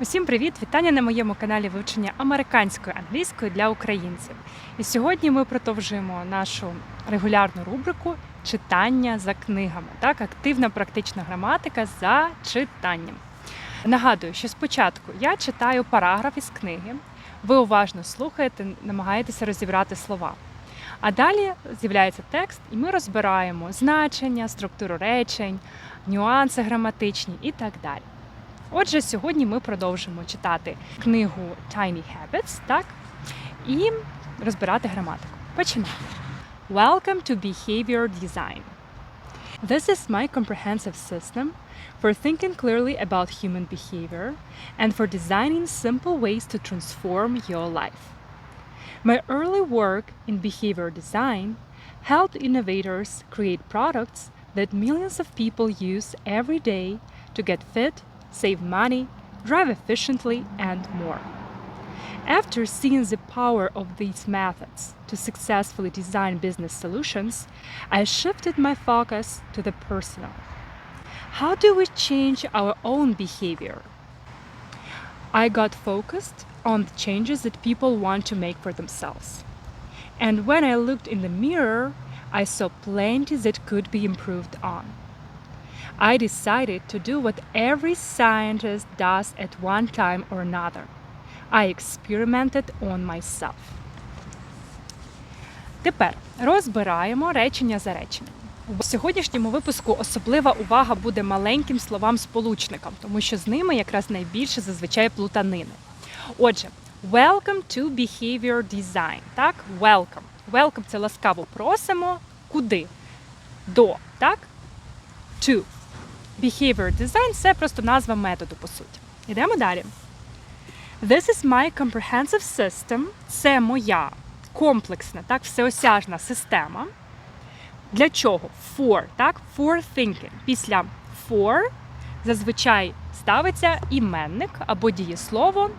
Усім привіт! Вітання на моєму каналі вивчення американської англійської для українців. І сьогодні ми продовжуємо нашу регулярну рубрику читання за книгами. Так, активна практична граматика за читанням. Нагадую, що спочатку я читаю параграф із книги, ви уважно слухаєте, намагаєтеся розібрати слова. А далі з'являється текст, і ми розбираємо значення, структуру речень, нюанси граматичні і так далі. Отже, сьогодні ми продовжимо читати книгу Tiny Habits, так? І розбирати граматику. Починаємо. Welcome to Behavior Design. This is my comprehensive system for thinking clearly about human behavior and for designing simple ways to transform your life. My early work in behavior design helped innovators create products that millions of people use every day to get fit, save money, drive efficiently, and more. After seeing the power of these methods to successfully design business solutions, I shifted my focus to the personal. How do we change our own behavior? I got focused on the changes that people want to make for themselves. And when I looked in the mirror, I saw plenty that could be improved on. I decided to do what every scientist does at one time or another. I experimented on myself. Тепер розбираємо речення за реченням. У сьогоднішньому випуску особлива увага буде маленьким словам сполучникам, тому що з ними якраз найбільше зазвичай плутанини. Отже, welcome to behavior design. Так, welcome. Welcome – це ласкаво просимо. Куди? До, так? To. Behavior design це просто назва методу, по суті. Йдемо далі. This is my comprehensive system. Це моя комплексна, так, всеосяжна система. Для чого? For, так? For thinking. Після for зазвичай ставиться іменник або дієслово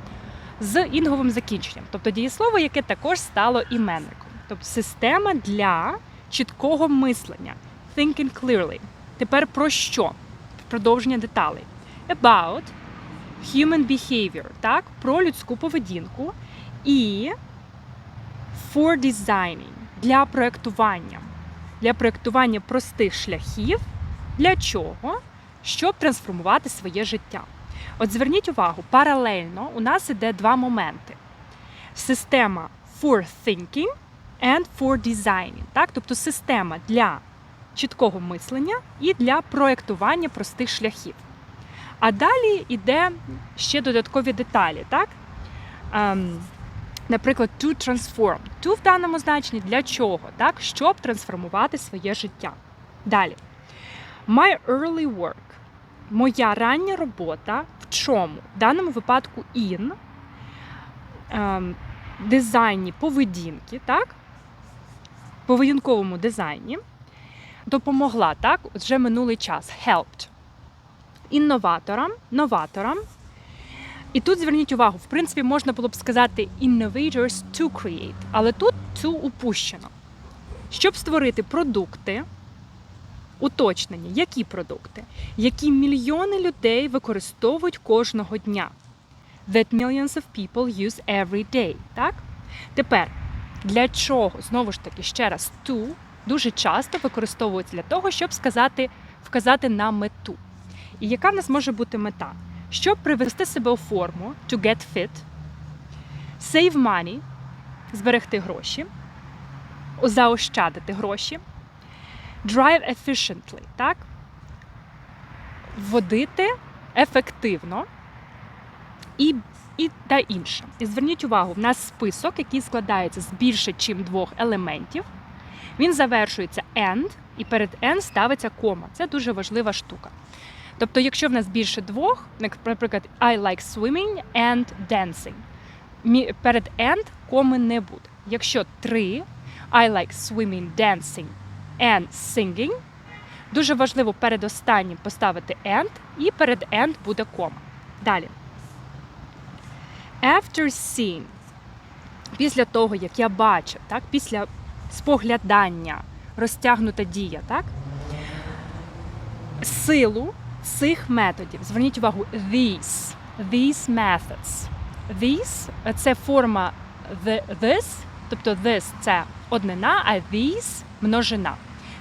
з інговим закінченням. Тобто дієслово, яке також стало іменником. Тобто система для чіткого мислення. Thinking clearly. Тепер про що? Продовження деталей. About human behavior, так? Про людську поведінку. І for designing для проектування. Для проектування простих шляхів. Для чого? Щоб трансформувати своє життя. От зверніть увагу, паралельно у нас іде два моменти: система for thinking and for designing. Так? Тобто система для чіткого мислення і для проектування простих шляхів. А далі йде ще додаткові деталі. Так? Ем, Наприклад, to transform. To в даному значенні для чого? Так? Щоб трансформувати своє життя. Далі. My early work. Моя рання робота в чому? В даному випадку in ем, дизайні поведінки, так? поведінковому дизайні допомогла, так? От Вже минулий час. Helped. Інноваторам, новаторам. І тут зверніть увагу, в принципі, можна було б сказати innovators to create, але тут to упущено. Щоб створити продукти, уточнені, які продукти, які мільйони людей використовують кожного дня. That millions of people use every day. Так? Тепер, для чого, знову ж таки, ще раз, to дуже часто використовується для того, щоб сказати, вказати на мету. І яка в нас може бути мета? Щоб привести себе у форму, to get fit, save money, зберегти гроші, заощадити гроші, drive efficiently, так? Водити ефективно і, і та інше. І зверніть увагу, в нас список, який складається з більше, ніж двох елементів. Він завершується and, і перед and ставиться кома. Це дуже важлива штука. Тобто, якщо в нас більше двох, наприклад, I like swimming and dancing, перед and коми не буде. Якщо три, I like swimming, dancing and singing, дуже важливо перед останнім поставити and, і перед and буде кома. Далі. After seeing, після того, як я бачив, так, після споглядання, розтягнута дія, так, силу цих методів. Зверніть увагу, these these methods. These – це форма the, this, тобто this – це однина, а these – множина.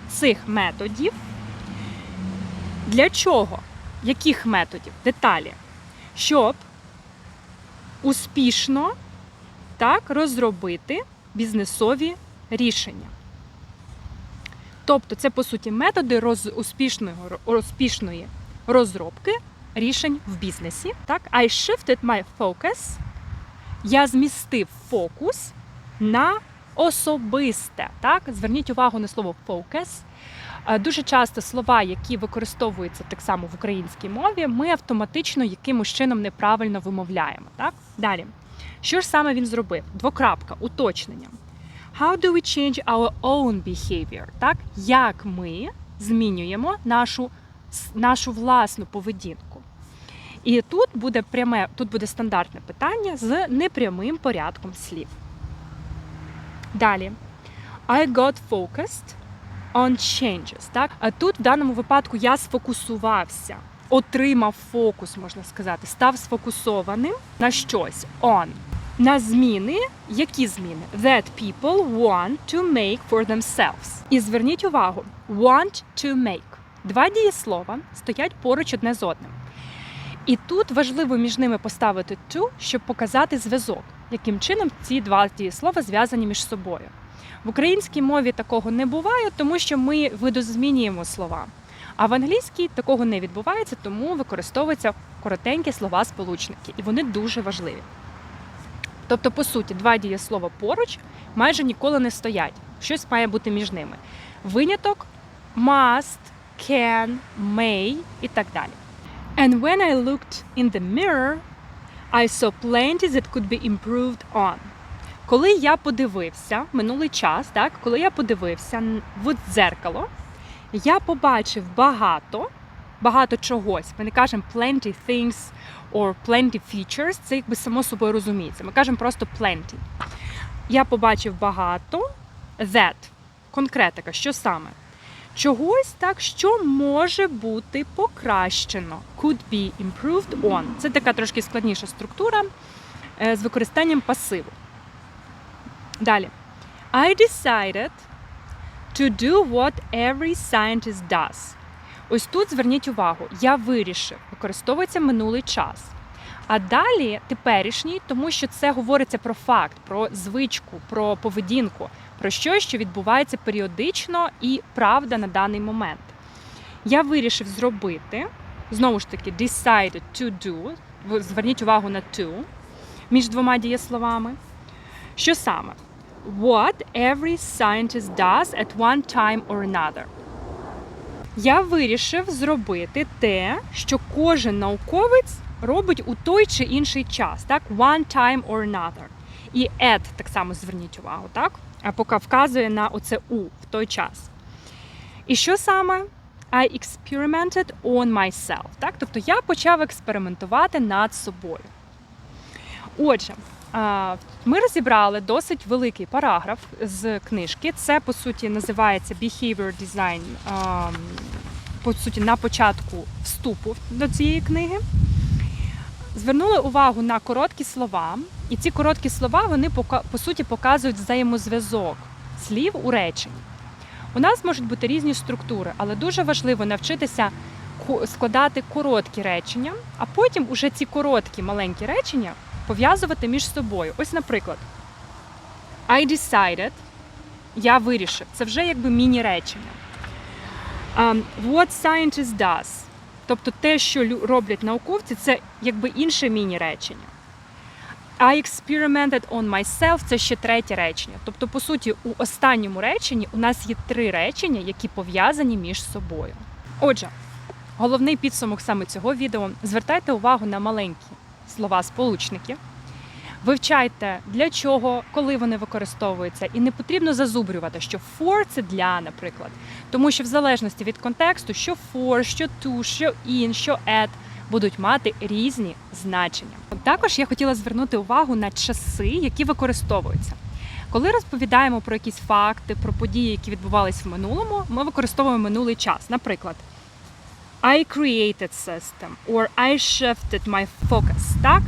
Цих методів. Для чого? Яких методів? Деталі. Щоб успішно так розробити бізнесові рішення. Тобто, це по суті методи роз, успішної, успішної розробки рішень в бізнесі. Так, I shifted my focus. Я змістив фокус на особисте. Так, зверніть увагу на слово focus. Е, Дуже часто слова, які використовуються так само в українській мові, ми автоматично якимось чином неправильно вимовляємо. Так? Далі. Що ж саме він зробив? Двокрапка, уточнення. How do we change our own behavior? Так? Як ми змінюємо нашу, нашу власну поведінку? І тут буде пряме, тут буде стандартне питання з непрямим порядком слів. Далі. I got focused on changes. Так? А тут в даному випадку я сфокусувався, отримав фокус, можна сказати, став сфокусованим на щось. On. На зміни, які зміни? That people want to make for themselves. І зверніть увагу, want to make. Два дієслова стоять поруч одне з одним. І тут важливо між ними поставити to, щоб показати зв'язок, яким чином ці два дієслова зв'язані між собою. В українській мові такого не буває, тому що ми видозмінюємо слова. А в англійській такого не відбувається, тому використовуються коротенькі слова сполучники, і вони дуже важливі. Тобто, по суті, два дієслова поруч майже ніколи не стоять. Щось має бути між ними. Виняток must, can, may і так далі. And when I looked in the mirror, I saw plenty that could be improved on. Коли я подивився минулий час, так, коли я подивився в дзеркало, я побачив багато, багато чогось. Ми не кажемо plenty things or plenty features, це якби само собою розуміється. Ми кажемо просто plenty. Я побачив багато that, конкретика, що саме? Чогось так, що може бути покращено. Could be improved on. Це така трошки складніша структура е, з використанням пасиву. Далі. I decided to do what every scientist does. Ось тут зверніть увагу, я вирішив, використовується минулий час. А далі теперішній, тому що це говориться про факт, про звичку, про поведінку, про щось, що відбувається періодично і правда на даний момент. Я вирішив зробити, знову ж таки, decided to do, зверніть увагу на to між двома дієсловами. Що саме? What every scientist does at one time or another. Я вирішив зробити те, що кожен науковець робить у той чи інший час, так? One time or another. І at так само зверніть увагу, так? А поки вказує на оце у в той час. І що саме? I experimented on myself. Так? Тобто я почав експериментувати над собою. Отже, ми розібрали досить великий параграф з книжки. Це, по суті, називається Behavior Design, по суті, на початку вступу до цієї книги. Звернули увагу на короткі слова, і ці короткі слова вони по суті показують взаємозв'язок слів у реченні. У нас можуть бути різні структури, але дуже важливо навчитися складати короткі речення, а потім уже ці короткі маленькі речення пов'язувати між собою. Ось, наприклад, I decided, я вирішив. Це вже якби міні-речення. Um, what scientist does. Тобто те, що роблять науковці, це якби інше міні-речення. I experimented on myself це ще третє речення. Тобто, по суті, у останньому реченні у нас є три речення, які пов'язані між собою. Отже, головний підсумок саме цього відео звертайте увагу на маленькі слова сполучники. Вивчайте для чого, коли вони використовуються, і не потрібно зазубрювати, що for – це для, наприклад. Тому що в залежності від контексту, що for, що to, що in, що at будуть мати різні значення. Також я хотіла звернути увагу на часи, які використовуються. Коли розповідаємо про якісь факти, про події, які відбувалися в минулому, ми використовуємо минулий час. Наприклад, I created system or I shifted my focus. Так?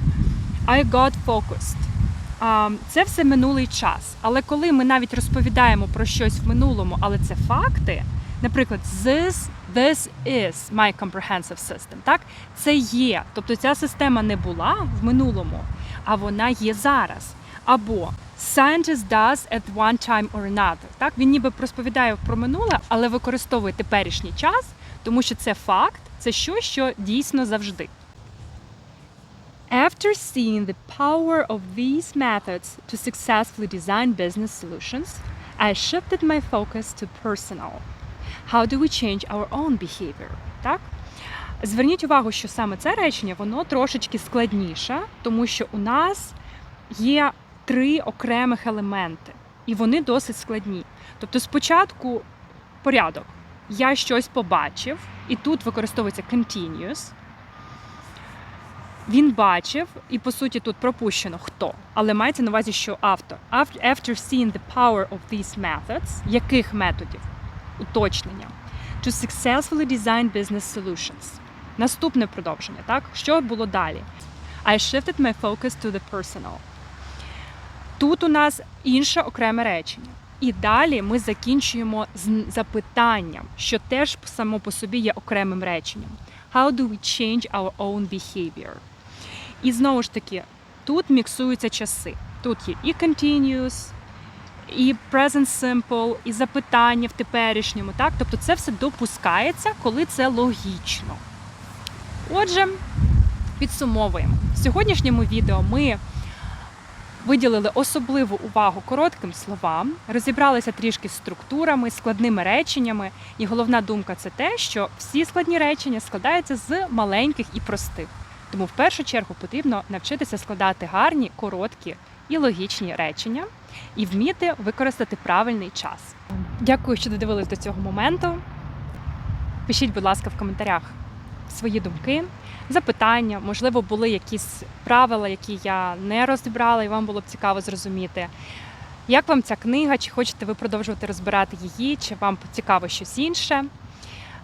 I got focused. Це все минулий час. Але коли ми навіть розповідаємо про щось в минулому, але це факти, наприклад, this, this is my comprehensive system. Так? Це є. Тобто ця система не була в минулому, а вона є зараз. Або scientist does at one time or another. Так? Він ніби розповідає про минуле, але використовує теперішній час, тому що це факт, це щось, що дійсно завжди. After seeing the power of these methods to successfully design business solutions, I shifted my focus to personal. How do we change our own behavior? Так? Зверніть увагу, що саме це речення воно трошечки складніше, тому що у нас є три окремих елементи, і вони досить складні. Тобто, спочатку порядок. Я щось побачив, і тут використовується continuous. Він бачив, і по суті тут пропущено хто, але мається на увазі, що автор. After seeing the power of these methods, яких методів? Уточнення. To successfully design business solutions. Наступне продовження, так? Що було далі? I shifted my focus to the personal. Тут у нас інше окреме речення. І далі ми закінчуємо з запитанням, що теж само по собі є окремим реченням. How do we change our own behavior? І знову ж таки, тут міксуються часи. Тут є і continuous, і present simple, і запитання в теперішньому. Так? Тобто це все допускається, коли це логічно. Отже, підсумовуємо. В сьогоднішньому відео ми виділили особливу увагу коротким словам, розібралися трішки з структурами, складними реченнями. І головна думка це те, що всі складні речення складаються з маленьких і простих. Тому в першу чергу потрібно навчитися складати гарні, короткі і логічні речення і вміти використати правильний час. Дякую, що додивились до цього моменту. Пишіть, будь ласка, в коментарях свої думки, запитання, можливо, були якісь правила, які я не розібрала, і вам було б цікаво зрозуміти. Як вам ця книга? Чи хочете ви продовжувати розбирати її, чи вам цікаво щось інше?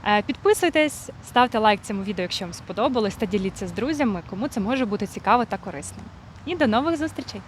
Е, Підписуйтесь, ставте лайк цьому відео, якщо вам сподобалось, та діліться з друзями, кому це може бути цікаво та корисним. І до нових зустрічей!